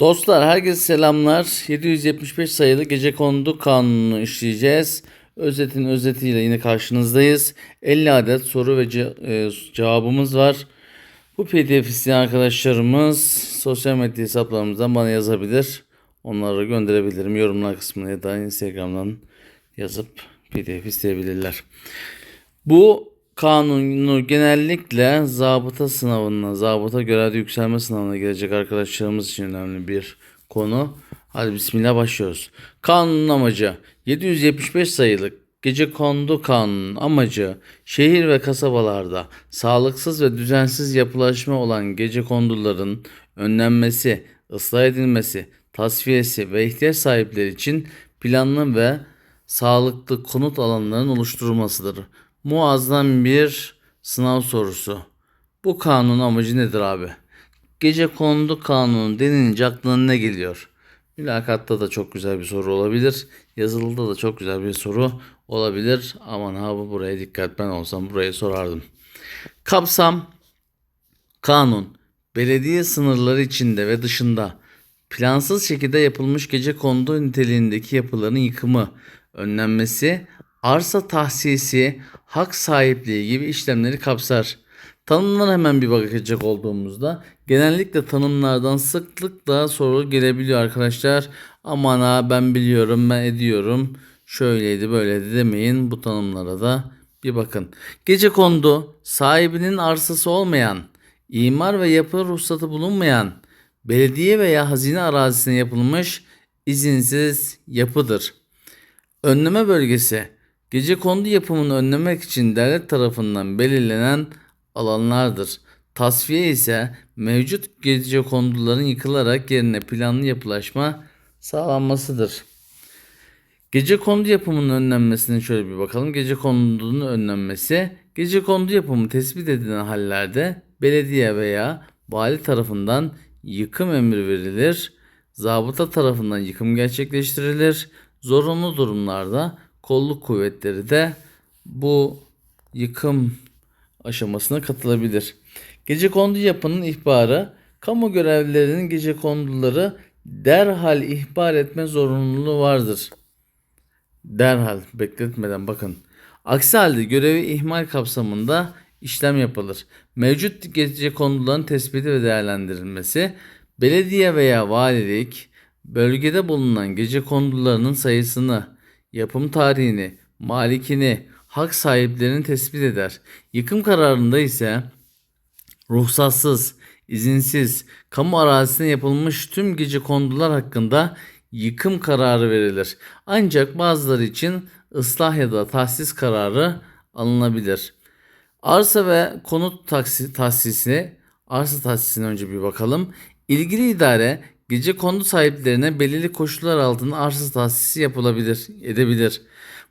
Dostlar herkese selamlar. 775 sayılı gece kondu kanunu işleyeceğiz. Özetin özetiyle yine karşınızdayız. 50 adet soru ve ce- e, cevabımız var. Bu pdf isteyen arkadaşlarımız sosyal medya hesaplarımızdan bana yazabilir. Onları gönderebilirim. Yorumlar kısmına ya da Instagram'dan yazıp pdf isteyebilirler. Bu kanunu genellikle zabıta sınavına, zabıta görevde yükselme sınavına girecek arkadaşlarımız için önemli bir konu. Hadi bismillah başlıyoruz. Kanunun amacı 775 sayılı Gece Kondu Kanunun amacı şehir ve kasabalarda sağlıksız ve düzensiz yapılaşma olan gece konduların önlenmesi, ıslah edilmesi, tasfiyesi ve ihtiyaç sahipleri için planlı ve sağlıklı konut alanlarının oluşturulmasıdır. Muazzam bir sınav sorusu. Bu kanun amacı nedir abi? Gece kondu kanunu denilince aklına ne geliyor? Mülakatta da çok güzel bir soru olabilir. Yazılıda da çok güzel bir soru olabilir. Aman abi buraya dikkat ben olsam burayı sorardım. Kapsam Kanun, belediye sınırları içinde ve dışında plansız şekilde yapılmış gece kondu niteliğindeki yapıların yıkımı, önlenmesi, arsa tahsisi, hak sahipliği gibi işlemleri kapsar. Tanımlara hemen bir bakacak olduğumuzda genellikle tanımlardan sıklıkla soru gelebiliyor arkadaşlar. Aman ha ben biliyorum ben ediyorum şöyleydi böyleydi demeyin bu tanımlara da bir bakın. Gece kondu sahibinin arsası olmayan, imar ve yapı ruhsatı bulunmayan, belediye veya hazine arazisine yapılmış izinsiz yapıdır. Önleme bölgesi gece kondu yapımını önlemek için devlet tarafından belirlenen alanlardır. Tasfiye ise mevcut gece konduların yıkılarak yerine planlı yapılaşma sağlanmasıdır. Gece kondu yapımının önlenmesine şöyle bir bakalım. Gece kondunun önlenmesi, gece kondu yapımı tespit edilen hallerde belediye veya vali tarafından yıkım emri verilir. Zabıta tarafından yıkım gerçekleştirilir. Zorunlu durumlarda kolluk kuvvetleri de bu yıkım aşamasına katılabilir. Gece kondu yapının ihbarı, kamu görevlilerinin gece konduları derhal ihbar etme zorunluluğu vardır. Derhal bekletmeden bakın. Aksi halde görevi ihmal kapsamında işlem yapılır. Mevcut gece konuların tespiti ve değerlendirilmesi, belediye veya valilik bölgede bulunan gece kondularının sayısını, yapım tarihini, malikini, hak sahiplerini tespit eder. Yıkım kararında ise ruhsatsız, izinsiz, kamu arazisine yapılmış tüm gece kondular hakkında yıkım kararı verilir. Ancak bazıları için ıslah ya da tahsis kararı alınabilir. Arsa ve konut taksi, tahsisi, arsa tahsisine önce bir bakalım. İlgili idare gece kondu sahiplerine belirli koşullar altında arsa tahsisi yapılabilir, edebilir.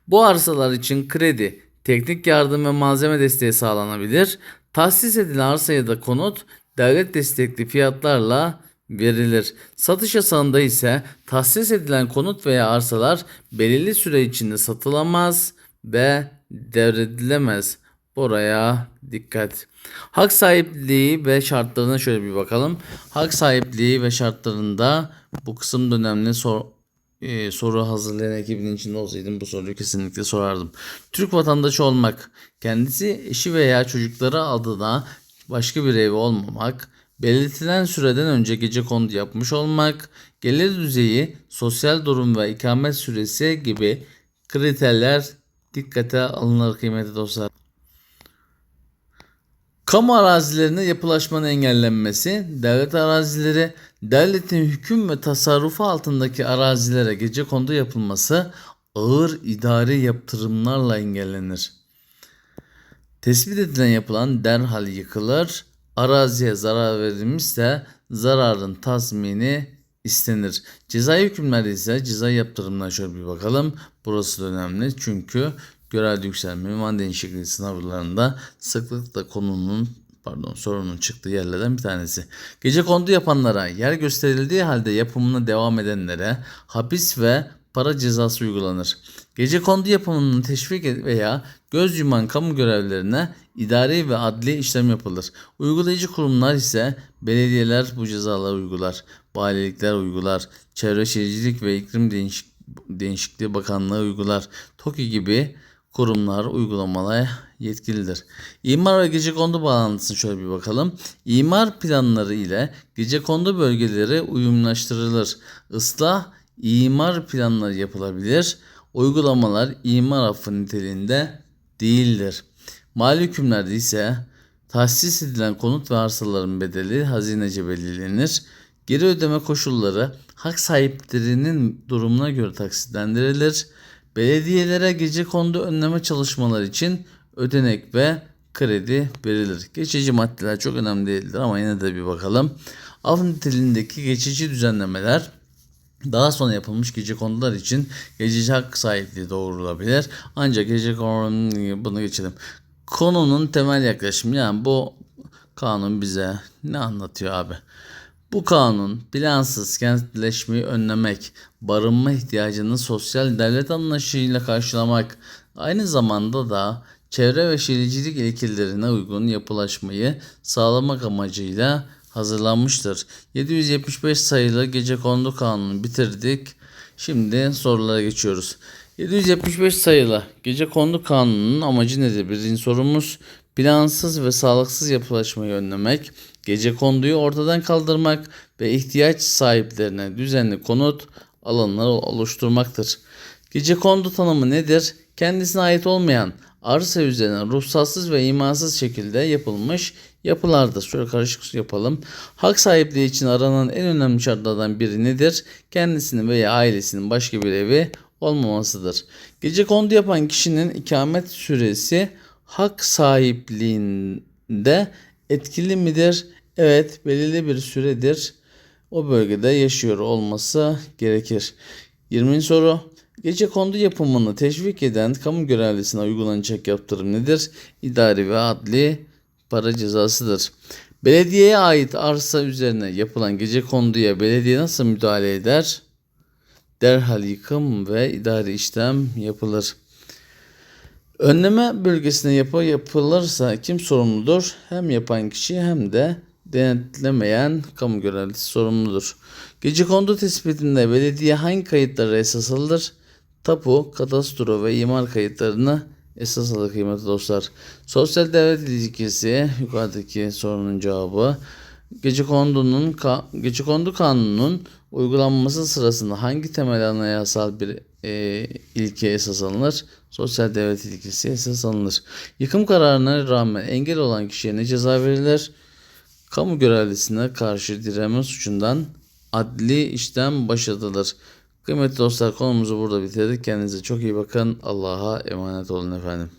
Bu arsalar için kredi, teknik yardım ve malzeme desteği sağlanabilir. Tahsis edilen arsa ya da konut devlet destekli fiyatlarla verilir. Satış yasağında ise tahsis edilen konut veya arsalar belirli süre içinde satılamaz ve devredilemez. Buraya dikkat. Hak sahipliği ve şartlarına şöyle bir bakalım. Hak sahipliği ve şartlarında bu kısım önemli sor, e, soru hazırlayan ekibin içinde olsaydım bu soruyu kesinlikle sorardım. Türk vatandaşı olmak, kendisi eşi veya çocukları adına başka bir evi olmamak, belirtilen süreden önce gece kondu yapmış olmak, gelir düzeyi, sosyal durum ve ikamet süresi gibi kriterler dikkate alınır kıymetli dostlar. Kamu arazilerinde yapılaşmanın engellenmesi, devlet arazileri, devletin hüküm ve tasarrufu altındaki arazilere gece kondu yapılması ağır idari yaptırımlarla engellenir. Tespit edilen yapılan derhal yıkılır, araziye zarar verilmişse zararın tazmini istenir. Cezai hükümlerde ise ceza yaptırımına şöyle bir bakalım. Burası da önemli çünkü görevde yükselme ünvan değişikliği sınavlarında sıklıkla konunun pardon sorunun çıktığı yerlerden bir tanesi. Gece kondu yapanlara yer gösterildiği halde yapımına devam edenlere hapis ve para cezası uygulanır. Gece kondu yapımını teşvik veya göz yuman kamu görevlerine idari ve adli işlem yapılır. Uygulayıcı kurumlar ise belediyeler bu cezaları uygular, valilikler uygular, Çevre Şehircilik ve İklim Değişik Değişikliği Bakanlığı uygular, TOKİ gibi kurumlar uygulamaya yetkilidir. İmar ve gecekondu bağlantısını şöyle bir bakalım. İmar planları ile gecekondu bölgeleri uyumlaştırılır. Islah imar planları yapılabilir. Uygulamalar imar affı niteliğinde değildir. Mali hükümlerde ise tahsis edilen konut ve arsaların bedeli hazinece belirlenir. Geri ödeme koşulları hak sahiplerinin durumuna göre taksitlendirilir. Belediyelere gece kondu önleme çalışmaları için ödenek ve kredi verilir. Geçici maddeler çok önemli değildir ama yine de bir bakalım. Af niteliğindeki geçici düzenlemeler daha sonra yapılmış gece konular için geçici hak sahipliği doğrulabilir. Ancak gece konu bunu geçelim. Konunun temel yaklaşımı yani bu kanun bize ne anlatıyor abi? Bu kanun plansız kentleşmeyi önlemek, barınma ihtiyacını sosyal devlet anlayışıyla karşılamak, aynı zamanda da çevre ve şehircilik ilkelerine uygun yapılaşmayı sağlamak amacıyla hazırlanmıştır. 775 sayılı gece kondu kanunu bitirdik. Şimdi sorulara geçiyoruz. 775 sayılı gece kondu kanununun amacı nedir? Birinci sorumuz plansız ve sağlıksız yapılaşmayı önlemek, gece konduyu ortadan kaldırmak ve ihtiyaç sahiplerine düzenli konut alanları oluşturmaktır. Gece kondu tanımı nedir? Kendisine ait olmayan arsa üzerine ruhsatsız ve imansız şekilde yapılmış yapılardır. Şöyle karışık yapalım. Hak sahipliği için aranan en önemli şartlardan biri nedir? Kendisinin veya ailesinin başka bir evi olmamasıdır. Gece kondu yapan kişinin ikamet süresi hak sahipliğinde etkili midir? Evet, belirli bir süredir o bölgede yaşıyor olması gerekir. 20. soru. Gece kondu yapımını teşvik eden kamu görevlisine uygulanacak yaptırım nedir? İdari ve adli para cezasıdır. Belediyeye ait arsa üzerine yapılan gece konduya belediye nasıl müdahale eder? Derhal yıkım ve idari işlem yapılır. Önleme bölgesine yapı yapılırsa kim sorumludur? Hem yapan kişi hem de denetlemeyen kamu görevlisi sorumludur. Gecekondu tespitinde belediye hangi kayıtları esas alır? Tapu, kadastro ve imar kayıtlarını esas alır kıymetli dostlar. Sosyal devlet ilişkisi yukarıdaki sorunun cevabı. Gecekondu'nun ka- Gecekondu kanununun uygulanması sırasında hangi temel anayasal bir e, ilke esas alınır? Sosyal devlet ilkesi esas alınır. Yıkım kararına rağmen engel olan kişiye ne ceza verilir? Kamu görevlisine karşı direme suçundan adli işlem başlatılır. Kıymetli dostlar konumuzu burada bitirdik. Kendinize çok iyi bakın. Allah'a emanet olun efendim.